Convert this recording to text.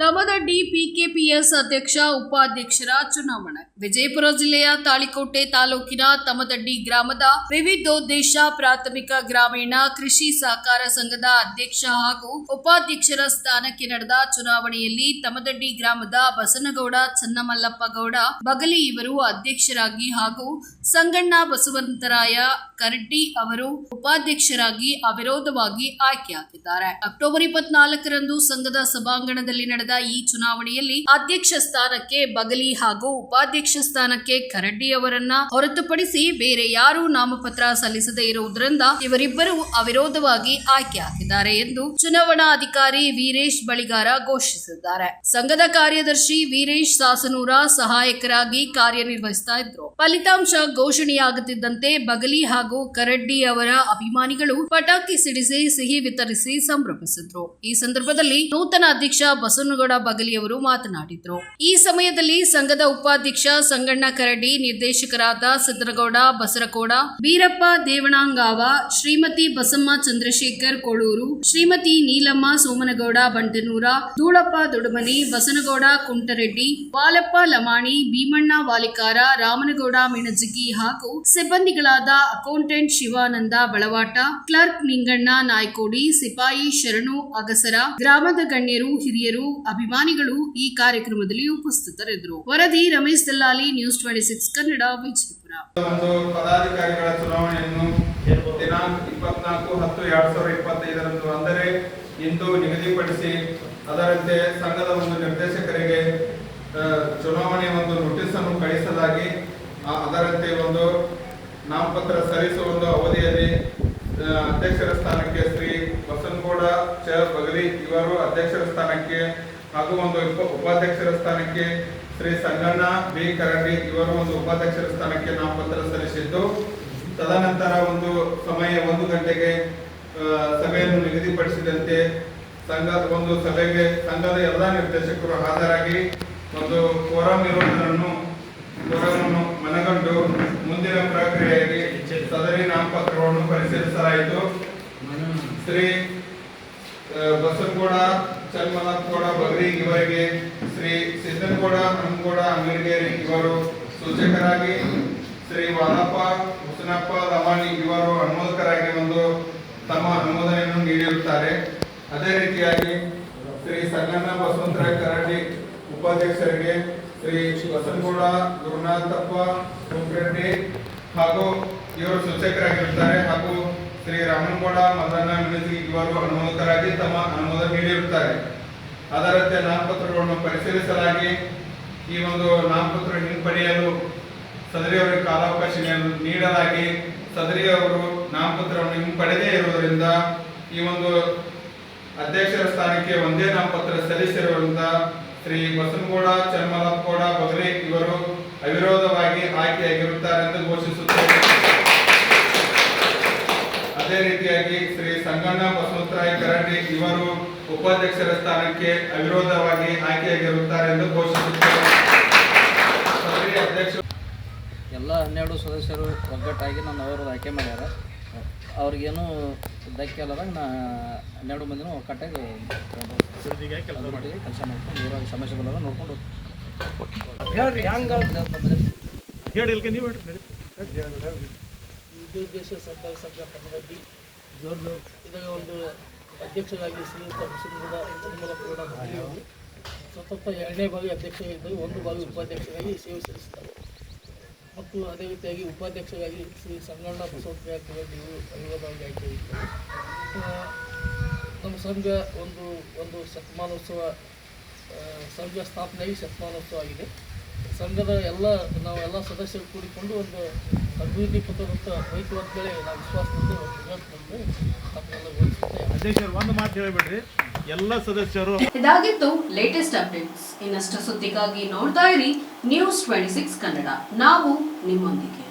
ತಮದಡ್ಡಿ PKPS ಅಧ್ಯಕ್ಷ ಉಪಾಧ್ಯಕ್ಷರ ಚುನಾವಣೆ. ವಿಜಯಪುರ ಜಿಲ್ಲೆಯ ತಾಳಿಕೋಟೆ ತಾಲೂಕಿನ ತಮದಡ್ಡಿ ಗ್ರಾಮದ ವಿವಿಧೋದ್ದೇಶ ಪ್ರಾಥಮಿಕ ಗ್ರಾಮೀಣ ಕೃಷಿ ಸಹಕಾರ ಸಂಘದ ಅಧ್ಯಕ್ಷ ಹಾಗೂ ಉಪಾಧ್ಯಕ್ಷರ ಸ್ಥಾನಕ್ಕೆ ನಡೆದ ಚುನಾವಣೆಯಲ್ಲಿ ತಮದಡ್ಡಿ ಗ್ರಾಮದ ಬಸನಗೌಡ, ಚನ್ನಮಲ್ಲಪ್ಪ ಗೌಡ, ಬಗಲಿ ಇವರು ಅಧ್ಯಕ್ಷರಾಗಿ ಹಾಗೂ ಸಂಗಣ್ಣ ಬಸವಂತರಾಯ ಕರಡ್ಡಿ ಅವರು ಉಪಾಧ್ಯಕ್ಷರಾಗಿ ಅವಿರೋಧವಾಗಿ ಆಯ್ಕೆಯಾಗಿದ್ದಾರೆ ಅಕ್ಟೋಬರ್ ಇಪ್ಪತ್ನಾಲ್ಕರಂದು ಸಂಘದ ಸಭಾಂಗಣದಲ್ಲಿ ನಡೆದ ಈ ಚುನಾವಣೆಯಲ್ಲಿ ಅಧ್ಯಕ್ಷ ಸ್ಥಾನಕ್ಕೆ ಬಗಲಿ ಹಾಗೂ ಉಪಾಧ್ಯಕ್ಷ ಸ್ಥಾನಕ್ಕೆ ಕರಡ್ಡಿ ಅವರನ್ನ ಹೊರತುಪಡಿಸಿ ಬೇರೆ ಯಾರೂ ನಾಮಪತ್ರ ಸಲ್ಲಿಸದೇ ಇರುವುದರಿಂದ ಇವರಿಬ್ಬರು ಅವಿರೋಧವಾಗಿ ಆಯ್ಕೆಯಾಗಿದ್ದಾರೆ ಎಂದು ಚುನಾವಣಾ ಅಧಿಕಾರಿ ವೀರೇಶ್ ಬಳಿಗಾರ ಘೋಷಿಸಿದ್ದಾರೆ. ಸಂಘದ ಕಾರ್ಯದರ್ಶಿ ವೀರೇಶ್ ಸಾಸನೂರ ಸಹಾಯಕರಾಗಿ ಕಾರ್ಯನಿರ್ವಹಿಸ್ತಾ ಇದ್ರು. ಫಲಿತಾಂಶ ಘೋಷಣೆಯಾಗುತ್ತಿದ್ದಂತೆ ಬಗಲಿ ಹಾಗೂ ಕರಡ್ಡಿ ಅವರ ಅಭಿಮಾನಿಗಳು ಪಟಾಕಿ ಸಿಡಿಸಿ, ಸಿಹಿ ವಿತರಿಸಿ ಸಂಭ್ರಮಿಸಿದ್ರು. ಈ ಸಂದರ್ಭದಲ್ಲಿ ನೂತನ ಅಧ್ಯಕ್ಷ ಬಸವನಗೌಡ ಬಗಲಿ ಅವರು ಮಾತನಾಡಿದರು. ಈ ಸಮಯದಲ್ಲಿ ಸಂಘದ ಉಪಾಧ್ಯಕ್ಷ ಸಂಗಣ್ಣ ಕರಡಿ, ನಿರ್ದೇಶಕರಾದ ಸಿದ್ದನಗೌಡ ಬಸರಕೋಡ, ಬೀರಪ್ಪ ದೇವಣಾಂಗಾವ, ಶ್ರೀಮತಿ ಬಸಮ್ಮ ಚಂದ್ರಶೇಖರ್ ಕೊಳೂರು, ಶ್ರೀಮತಿ ನೀಲಮ್ಮ ಸೋಮನಗೌಡ ಬಂಟನೂರ ಧೂಳಪ್ಪ ದೊಡಮನಿ ಬಸನಗೌಡ ಕುಂಟರೆಡ್ಡಿ, ಬಾಲಪ್ಪ ಲಮಾಣಿ, ಭೀಮಣ್ಣ ವಾಲಿಕಾರ, ರಾಮನಗೌಡ ಮಿಣಜಿಗಿ ಹಾಗೂ ಸಿಬ್ಬಂದಿಗಳಾದ ಅಕೌಂಟೆಂಟ್ ಶಿವಾನಂದ ಬಳವಾಟ, ಕ್ಲರ್ಕ್ ನಿಂಗಣ್ಣ ನಾಯ್ಕೋಡಿ, ಸಿಪಾಯಿ ಶರಣು ಅಗಸರ, ಗ್ರಾಮದ ಗಣ್ಯರು, ಹಿರಿಯರು ಅಭಿಮಾನಿಗಳು ಈ ಕಾರ್ಯಕ್ರಮದಲ್ಲಿ ಉಪಸ್ಥಿತರಿದ್ದರು. ವರದಿ Ramesh Dallali news twenty six Kannada, Vijayapura. ಒಂದು ಪದಾಧಿಕಾರಿಗಳ ಚುನಾವಣೆಯನ್ನು ದಿನಾಂಕ ಇಪ್ಪತ್ನಾಲ್ಕು ಹತ್ತು ಎರಡ್ ಸಾವಿರದ ಇಪ್ಪತ್ತೈದರಂದು ಅಂದರೆ ಇಂದು ನಿಗದಿಪಡಿಸಿ ಅದರಂತೆ ಸಂಘದ ಒಂದು ನಿರ್ದೇಶಕರಿಗೆ ಚುನಾವಣೆಯ ಒಂದು ನೋಟಿಸ್ ಅನ್ನು ಕಳಿಸಲಾಗಿ ಅದರಂತೆ ಒಂದು ನಾಮಪತ್ರ ಸಲ್ಲಿಸುವ ಒಂದು ಅವಧಿಯಲ್ಲಿ ಅಧ್ಯಕ್ಷರ ಸ್ಥಾನಕ್ಕೆ ಶ್ರೀ ಬಸನಗೌಡ ಚ ಬಗಲಿ ಇವರು ಅಧ್ಯಕ್ಷರ ಸ್ಥಾನಕ್ಕೆ ಹಾಗೂ ಒಂದು ಉಪಾಧ್ಯಕ್ಷರ ಸ್ಥಾನಕ್ಕೆ ಶ್ರೀ ಸಂಗಣ್ಣ ಬಿ ಕರಡಿ ಇವರು ಒಂದು ಉಪಾಧ್ಯಕ್ಷರ ಸ್ಥಾನಕ್ಕೆ ನಾಮಪತ್ರ ಸಲ್ಲಿಸಿದ್ದು. ತದನಂತರ ಒಂದು ಸಮಯ ಒಂದು ಗಂಟೆಗೆ ಸಭೆಯನ್ನು ನಿಗದಿಪಡಿಸಿದಂತೆ ಸಂಘ ಒಂದು ಸಭೆಗೆ ಸಂಘದ ಎಲ್ಲ ನಿರ್ದೇಶಕರು ಹಾಜರಾಗಿ ಒಂದು ಕೋರಂ ಇರುವುದನ್ನು ಕೋರಂನ್ನು ಮನಗಂಡು ಮುಂದಿನ ಪ್ರಕ್ರಿಯೆಯಲ್ಲಿ ಸದರಿ ನಾಮಪತ್ರವನ್ನು ಪರಿಶೀಲಿಸಲಾಯಿತು. ಶ್ರೀ ಬಸವಗೌಡ ಬಗ್ರಿ ಬಗರಿ ಇವರಿಗೆ ಶ್ರೀ ಸಿದ್ದನಗೌಡ, ಹನುಮಗೌಡ, ಅಂಗಡಿಗೇರಿ ಇವರು ಸೂಚಕರಾಗಿ ಶ್ರೀ ವಾಲಪ್ಪ ಹುಸನಪ್ಪ ರಮಾಣಿ ಇವರು ಅನುಮೋದಕರಾಗಿ ಒಂದು ತಮ್ಮ ಅನುಮೋದನೆಯನ್ನು ನೀಡಿರುತ್ತಾರೆ. ಅದೇ ರೀತಿಯಾಗಿ ಶ್ರೀ ಸಂಗಣ್ಣ ಬಸವಂತರಾಯ ಕರಡಿ ಉಪಾಧ್ಯಕ್ಷರಿಗೆ ಶ್ರೀ ಬಸನಗೌಡ, ಗುರುನಾಥಪ್ಪ ಕುಂಕ್ರೆಡ್ಡಿ ಹಾಗೂ ಇವರು ಸೂಚಕರಾಗಿರುತ್ತಾರೆ ಹಾಗೂ ಶ್ರೀ ರಾಮನಗೌಡ ಮಲ್ಲಣ್ಣ ಮಿಣಜಿ ಇವರು ಅನುಮೋದಕರಾಗಿ ತಮ್ಮ ಅನುಮೋದನೆ ನೀಡಿರುತ್ತಾರೆ. ಅದರಂತೆ ನಾಮಪತ್ರಗಳನ್ನು ಪರಿಶೀಲಿಸಲಾಗಿ ಈ ಒಂದು ನಾಮಪತ್ರ ಹಿಂಪಡೆಯಲು ಸದರಿಯವರಿಗೆ ಕಾಲಾವಕಾಶ ನೀಡ- ನೀಡಲಾಗಿ ಸದರಿಯವರು ನಾಮಪತ್ರವನ್ನು ಹಿಂಪಡೆದೇ ಇರುವುದರಿಂದ ಈ ಒಂದು ಅಧ್ಯಕ್ಷರ ಸ್ಥಾನಕ್ಕೆ ಒಂದೇ ನಾಮಪತ್ರ ಸಲ್ಲಿಸಿರುವುದರಿಂದ ಶ್ರೀ ಬಸನಗೌಡ ಚನ್ಮಲಪ್ಪಗೌಡ ಬಗಲಿ ಇವರು ಅವಿರೋಧವಾಗಿ ಆಯ್ಕೆಯಾಗಿರುತ್ತಾರೆ ಎಂದು ಘೋಷಿಸುತ್ತೇವೆ ಅದೇ ರೀತಿಯಾಗಿ ಶ್ರೀ ಸಂಗಣ್ಣ ಬಸವಂತರಾಯ ಕರಂಡಿ ಇವರು ಉಪಾಧ್ಯಕ್ಷರ ಸ್ಥಾನಕ್ಕೆ ಅವಿರೋಧವಾಗಿ ಆಯ್ಕೆಯಾಗಿರುತ್ತಾರೆ ಎಂದು ಘೋಷಿಸುತ್ತೇವೆ ಅಧ್ಯಕ್ಷ ಎಲ್ಲ ಹನ್ನೆರಡು ಸದಸ್ಯರು ಒಗ್ಗಟ್ಟಾಗಿ ನನ್ನ ಅವರು ಆಯ್ಕೆ ಮಾಡ್ಯಾರ. ಅವ್ರಿಗೇನು ಧಕ್ಕೆ ಅಲ್ಲದಾಗ ನಾ ಹನ್ನೆರಡು ಮಂದಿನೂ ಒಗ್ಗಟ್ಟಾಗಿ ಕೆಲಸ ಮಾಡಿ ಕೆಲಸ ಮಾಡ್ಕೊಂಡು ಊರಾಗ ಸಮಸ್ಯೆ ಬಂದಾಗ ನೋಡ್ಕೊಂಡು ಹೇಳ್ರಿ. ಹೇಳಿ ಇಲ್ಲಿಗೆ ನೀವು ಹೇಳ್ರಿ. ವಿದ್ಯೋದ್ದೇಶ ಸರ್ಕಾರಿ ಸಂಘ ಕನ್ನಡಲ್ಲಿ ಜೋರ್ಲು ಇದರ ಒಂದು ಅಧ್ಯಕ್ಷರಾಗಿ ಶ್ರೀಯುತ ಬಸವನಗೌಡ ಪೂರ್ಣ ಬಹಳಿಯವರು ಸತತ ಎರಡನೇ ಬಾರಿ ಅಧ್ಯಕ್ಷರಾಗಿದ್ದರು. ಒಂದು ಬಾರಿ ಉಪಾಧ್ಯಕ್ಷರಾಗಿ ಸೇವೆ ಸಲ್ಲಿಸಿದ್ದಾರೆ. ಮತ್ತು ಅದೇ ರೀತಿಯಾಗಿ ಉಪಾಧ್ಯಕ್ಷರಾಗಿ ಶ್ರೀ ಸಂಗಣ್ಣ ಬಸವರಾಯ ಇವರು ಅವಿರೋಧವಾಗಿ ಆಯ್ಕೆಯಾಗಿದ್ದರು. ಆ, ನಮ್ಮ ಸಂಘ ಒಂದು ಒಂದು ಶತಮಾನೋತ್ಸವ ಸಂಘ ಸ್ಥಾಪನೆಯಾಗಿ ಶತಮಾನೋತ್ಸವ ಆಗಿದೆ. ಸಂಘದ ಎಲ್ಲ ನಾವು ಎಲ್ಲ ಸದಸ್ಯರು ಕೂಡಿಕೊಂಡು ಒಂದು ಅಭಿವೃದ್ಧಿ ಪಥದಂತ ಹೋಯ್ತು ಅಂತೇಳಿ ನಾವು ವಿಶ್ವಾಸದಿಂದ ಅಧ್ಯಕ್ಷರು ಒಂದು ಮಾತು ಹೇಳಬೇಡ್ರಿ. ಎಲ್ಲ ಸದಸ್ಯರು ಇದಾಗಿತ್ತು ಲೇಟೆಸ್ಟ್ ಅಪ್ಡೇಟ್ಸ್ ಇನ್ನಷ್ಟು ಸುದ್ದಿಗಾಗಿ ನೋಡ್ತಾ ಇರಿ ನ್ಯೂಸ್ ಟ್ವೆಂಟಿ ಸಿಕ್ಸ್ ಕನ್ನಡ. ನಾವು ನಿಮ್ಮೊಂದಿಗೆ.